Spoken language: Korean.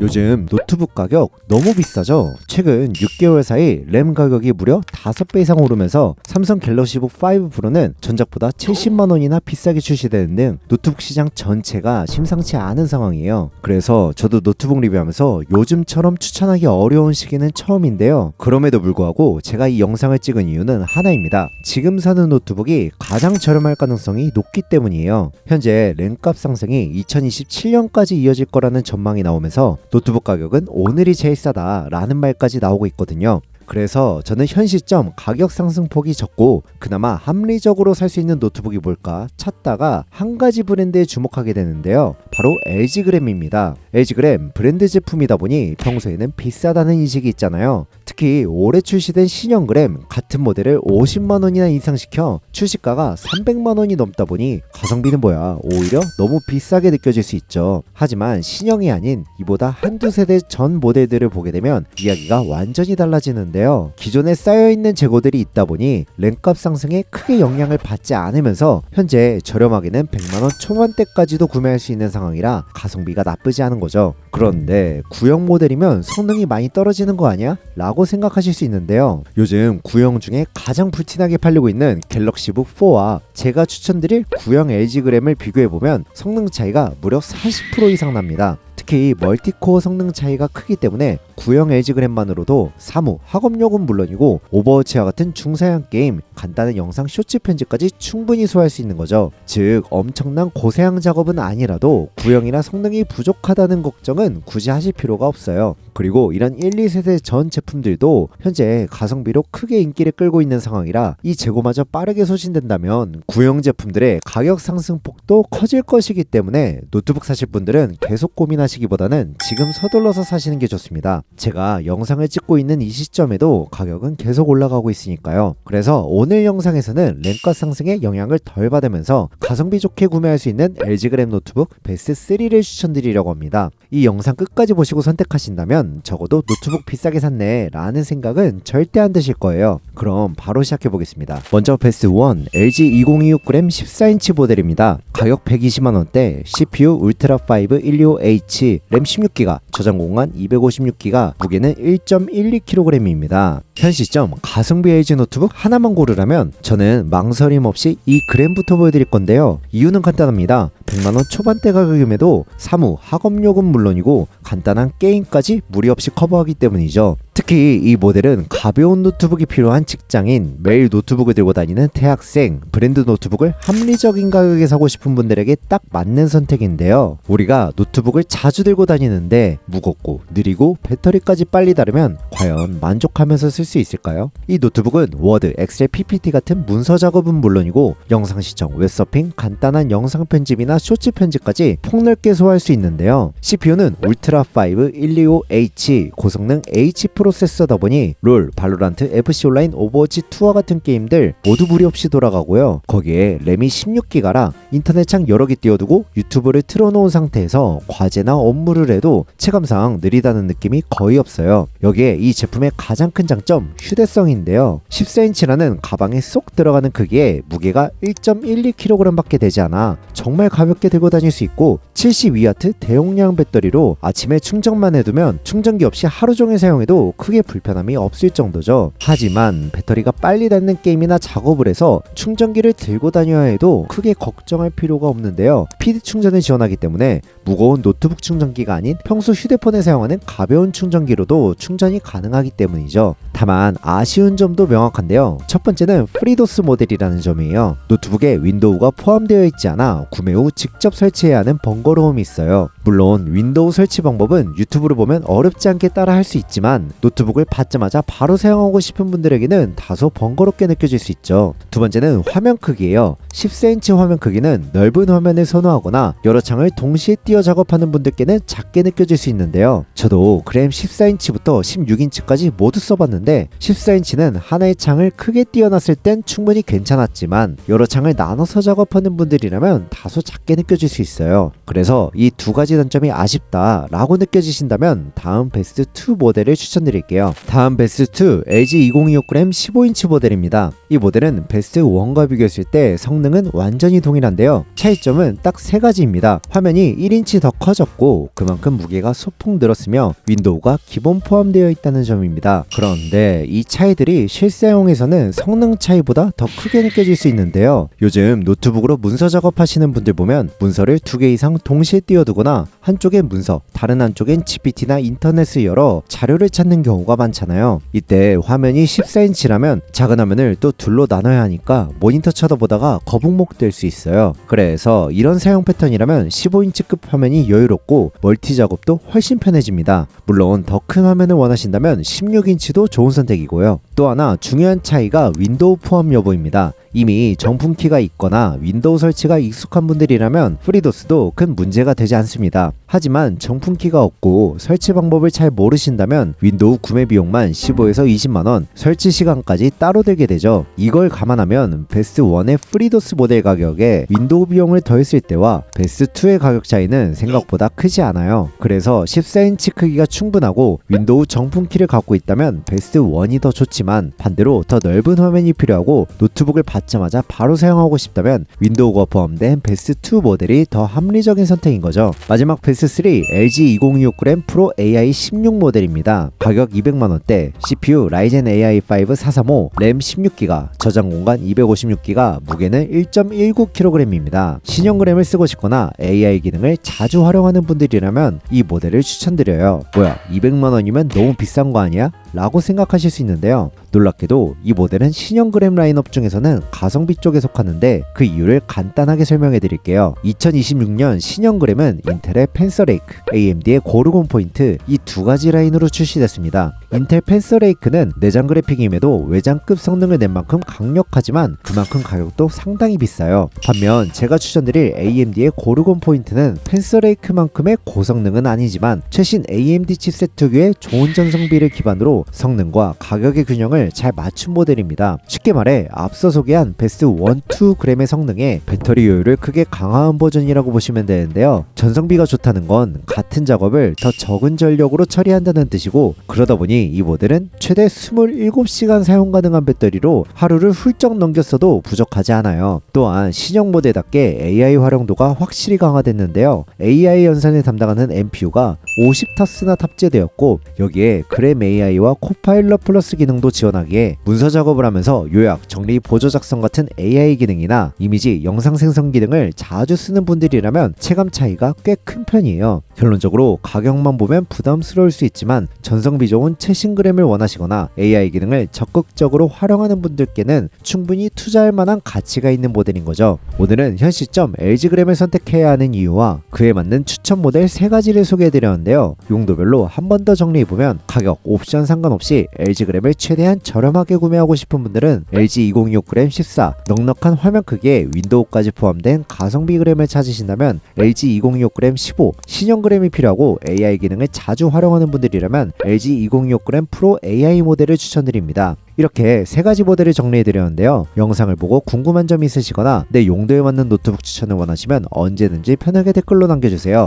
요즘 노트북 가격 너무 비싸죠? 최근 6개월 사이 램 가격이 무려 5배 이상 오르면서 삼성 갤럭시 북 5 프로는 전작보다 70만 원이나 비싸게 출시되는 등 노트북 시장 전체가 심상치 않은 상황이에요. 그래서 저도 노트북 리뷰하면서 요즘처럼 추천하기 어려운 시기는 처음인데요. 그럼에도 불구하고 제가 이 영상을 찍은 이유는 하나입니다. 지금 사는 노트북이 가장 저렴할 가능성이 높기 때문이에요. 현재 램값 상승이 2027년까지 이어질 거라는 전망이 나오면서 노트북 가격은 오늘이 제일 싸다라는 말까지 나오고 있거든요. 그래서 저는 현 시점 가격 상승폭이 적고 그나마 합리적으로 살 수 있는 노트북이 뭘까 찾다가 한 가지 브랜드에 주목하게 되는데요. 바로 LG그램입니다. LG그램 브랜드 제품이다 보니 평소에는 비싸다는 인식이 있잖아요. 특히 올해 출시된 신형 그램 같은 모델을 50만 원이나 인상시켜 출시가가 300만 원이 넘다 보니 가성비는 뭐야 오히려 너무 비싸게 느껴질 수 있죠. 하지만 신형이 아닌 이보다 한두 세대 전 모델들을 보게 되면 이야기가 완전히 달라지는데요. 기존에 쌓여있는 재고들이 있다 보니 램값 상승에 크게 영향을 받지 않으면서 현재 저렴하게는 100만원 초반대까지도 구매할 수 있는 상황이라 가성비가 나쁘지 않은 거죠. 그런데 구형 모델이면 성능이 많이 떨어지는 거 아니야? 라고 생각하실 수 있는데요. 요즘 구형 중에 가장 불티나게 팔리고 있는 갤럭시북 4와 제가 추천드릴 구형 LG그램을 비교해보면 성능 차이가 무려 40% 이상 납니다. 특히 멀티코어 성능 차이가 크기 때문에 구형 LG그램만으로도 사무, 학업용은 물론이고 오버워치와 같은 중사양 게임, 간단한 영상 쇼츠 편집까지 충분히 소화할 수 있는 거죠. 즉 엄청난 고사양 작업은 아니라도 구형이나 성능이 부족하다는 걱정은 굳이 하실 필요가 없어요. 그리고 이런 1, 2세대 전 제품들도 현재 가성비로 크게 인기를 끌고 있는 상황이라 이 재고마저 빠르게 소진된다면 구형 제품들의 가격 상승폭도 커질 것이기 때문에 노트북 사실 분들은 계속 고민하시기보다는 지금 서둘러서 사시는 게 좋습니다. 제가 영상을 찍고 있는 이 시점에도 가격은 계속 올라가고 있으니까요. 그래서 오늘 영상에서는 램값 상승에 영향을 덜 받으면서 가성비 좋게 구매할 수 있는 LG그램 노트북 베스트 3를 추천드리려고 합니다. 이 영상 끝까지 보시고 선택하신다면 적어도 노트북 비싸게 샀네 라는 생각은 절대 안 드실 거예요. 그럼 바로 시작해 보겠습니다. 먼저 베스트 1 LG 2026g 14인치 모델입니다. 가격 120만 원대 CPU 울트라 5 125H 램 16기가 저장 공간 256기가 무게는 1.12kg입니다. 현 시점 가성비 LG 노트북 하나만 고르라면 저는 망설임 없이 이 그램부터 보여드릴 건데요. 이유는 간단합니다. 100만원 초반대 가격임에도 사무, 학업용은 물론이고 간단한 게임까지 무리 없이 커버하기 때문이죠. 특히 이 모델은 가벼운 노트북이 필요한 직장인, 매일 노트북을 들고 다니는 대학생, 브랜드 노트북을 합리적인 가격에 사고 싶은 분들에게 딱 맞는 선택인데요. 우리가 노트북을 자주 들고 다니는데 무겁고 느리고 배터리까지 빨리 다르면 과연 만족하면서 쓸 수 있을까요? 이 노트북은 워드, 엑셀, PPT 같은 문서 작업은 물론이고 영상 시청, 웹서핑, 간단한 영상 편집이나 쇼츠 편집까지 폭넓게 소화할 수 있는데요. CPU는 울트라 5 125H 고성능 H 프로세서다 보니 롤, 발로란트, FC 온라인, 오버워치 2와 같은 게임들 모두 무리 없이 돌아가고요. 거기에 램이 16기가라 인터넷창 여러 개 띄워두고 유튜브를 틀어놓은 상태에서 과제나 업무를 해도 체감상 느리다는 느낌이 거의 없어요. 여기에 이 제품의 가장 큰 장점 휴대성인데요. 14인치라는 가방에 쏙 들어가는 크기에 무게가 1.12kg밖에 되지 않아 정말 가볍 게 들고 다닐 수 있고 72W 대용량 배터리로 아침에 충전만 해두면 충전기 없이 하루 종일 사용해도 크게 불편함이 없을 정도죠. 하지만 배터리가 빨리 닳는 게임이나 작업을 해서 충전기를 들고 다녀야 해도 크게 걱정할 필요가 없는데요. PD 충전을 지원하기 때문에 무거운 노트북 충전기가 아닌 평소 휴대폰에 사용하는 가벼운 충전기로도 충전이 가능하기 때문이죠. 다만 아쉬운 점도 명확한데요. 첫 번째는 프리도스 모델이라는 점이에요. 노트북에 윈도우가 포함되어 있지 않아 구매 후 직접 설치해야 하는 번거로움이 있어요. 물론 윈도우 설치 방법은 유튜브를 보면 어렵지 않게 따라 할 수 있지만 노트북을 받자마자 바로 사용하고 싶은 분들에게는 다소 번거롭게 느껴질 수 있죠. 두 번째는 화면 크기예요. 14인치 화면 크기는 넓은 화면을 선호하거나 여러 창을 동시에 띄어 작업하는 분들께는 작게 느껴질 수 있는데요. 저도 그램 14인치부터 16인치까지 모두 써봤는데 14인치는 하나의 창을 크게 띄어놨을 땐 충분히 괜찮았지만 여러 창을 나눠서 작업하는 분들이라면 다소 작게 느껴질 수 있어요. 그래서 이 두 가지 단점이 아쉽다라고 느껴지신다면 다음 베스트 2 모델을 추천드릴게요. 다음 베스트 2 LG 2026g 15인치 모델입니다. 이 모델은 베스트 1과 비교했을 때 성능은 완전히 동일한데요. 차이점은 딱 세 가지입니다. 화면이 1인치 더 커졌고 그만큼 무게가 소폭 늘었으며 윈도우가 기본 포함되어 있다는 점입니다. 그런데 이 차이들이 실사용에서는 성능 차이보다 더 크게 느껴질 수 있는데요. 요즘 노트북으로 문서 작업하시는 분들 보면 문서를 두 개 이상 동시에 띄워두거나 한쪽엔 문서, 다른 한쪽엔 GPT나 인터넷을 열어 자료를 찾는 경우가 많잖아요. 이때 화면이 14인치라면 작은 화면을 또 둘로 나눠야 하니까 모니터 쳐다보다가 거북목 될 수 있어요. 그래서 이런 사용 패턴이라면 15인치급 화면이 여유롭고 멀티 작업도 훨씬 편해집니다. 물론 더 큰 화면을 원하신다면 16인치도 좋은 선택이고요. 또 하나 중요한 차이가 윈도우 포함 여부입니다. 이미 정품 키가 있거나 윈도우 설치가 익숙한 분들이라면 프리도스도 큰 문제가 되지 않습니다. 하지만 정품 키가 없고 설치 방법을 잘 모르신다면 윈도우 구매 비용만 15에서 20만원, 설치 시간까지 따로 들게 되죠. 이걸 감안하면 베스트 1의 프리도스 모델 가격에 윈도우 비용을 더했을 때와 베스트 2의 가격 차이는 생각보다 크지 않아요. 그래서 14인치 크기가 충분하고 윈도우 정품 키를 갖고 있다면 베스트 1이 더 좋지만 반대로 더 넓은 화면이 필요하고 노트북을 받 자마자 바로 사용하고 싶다면 윈도우가 포함된 베스트 2 모델이 더 합리적인 선택인 거죠. 마지막 베스트 3 LG 2026g 프로 AI 16 모델입니다. 가격 200만 원대, CPU 라이젠 AI 5 435, 램 16기가, 저장 공간 256기가, 무게는 1.19kg입니다. 신형 그램을 쓰고 싶거나 AI 기능을 자주 활용하는 분들이라면 이 모델을 추천드려요. 뭐야, 200만 원이면 너무 비싼 거 아니야? 라고 생각하실 수 있는데요. 놀랍게도 이 모델은 신형 그램 라인업 중에서는 가성비 쪽에 속하는데 그 이유를 간단하게 설명해 드릴게요. 2026년 신형 그램은 인텔의 펜서레이크, AMD의 고르곤 포인트 이 두 가지 라인으로 출시됐습니다. 인텔 펜서레이크는 내장 그래픽임에도 외장급 성능을 낸 만큼 강력하지만 그만큼 가격도 상당히 비싸요. 반면 제가 추천드릴 AMD의 고르곤 포인트는 펜서레이크만큼의 고성능은 아니지만 최신 AMD 칩셋 특유의 좋은 전성비를 기반으로 성능과 가격의 균형을 잘 맞춘 모델입니다. 쉽게 말해 앞서 소개한 베스트 1, 2g의 성능에 배터리 효율을 크게 강화한 버전이라고 보시면 되는데요. 전성비가 좋다는 건 같은 작업을 더 적은 전력으로 처리한다는 뜻이고 그러다 보니 이 모델은 최대 27시간 사용 가능한 배터리로 하루를 훌쩍 넘겼어도 부족하지 않아요. 또한 신형 모델답게 AI 활용도가 확실히 강화됐는데요. AI 연산을 담당하는 NPU가 50타스나 탑재되었고 여기에 그램 AI와 코파일럿 플러스 기능도 지원하기에 문서 작업을 하면서 요약, 정리, 보조 작성 같은 AI 기능이나 이미지, 영상 생성 기능을 자주 쓰는 분들이라면 체감 차이가 꽤 큰 편이에요. 결론적으로 가격만 보면 부담스러울 수 있지만 전성 비 좋은 최신 그램을 원하시거나 AI 기능을 적극적으로 활용하는 분들께는 충분히 투자할 만한 가치가 있는 모델인 거죠. 오늘은 현 시점 LG 그램을 선택해야 하는 이유와 그에 맞는 추천 모델 세 가지를 소개해 드렸는데요. 용도별로 한 번 더 정리해 보면 가격, 옵션 상관없이 LG 그램을 최대한 저렴하게 구매하고 싶은 분들은 LG 2026g 14 넉넉한 화면 크기에 윈도우까지 포함된 가성비 그램을 찾으신다면 LG 2026g 15 신형 그램이 필요하고 AI 기능을 자주 활용하는 분들이라면 LG 2026g 프로 AI 모델을 추천드립니다. 이렇게 세 가지 모델을 정리해 드렸는데요. 영상을 보고 궁금한 점 있으시거나 내 용도에 맞는 노트북 추천을 원하시면 언제든지 편하게 댓글로 남겨주세요.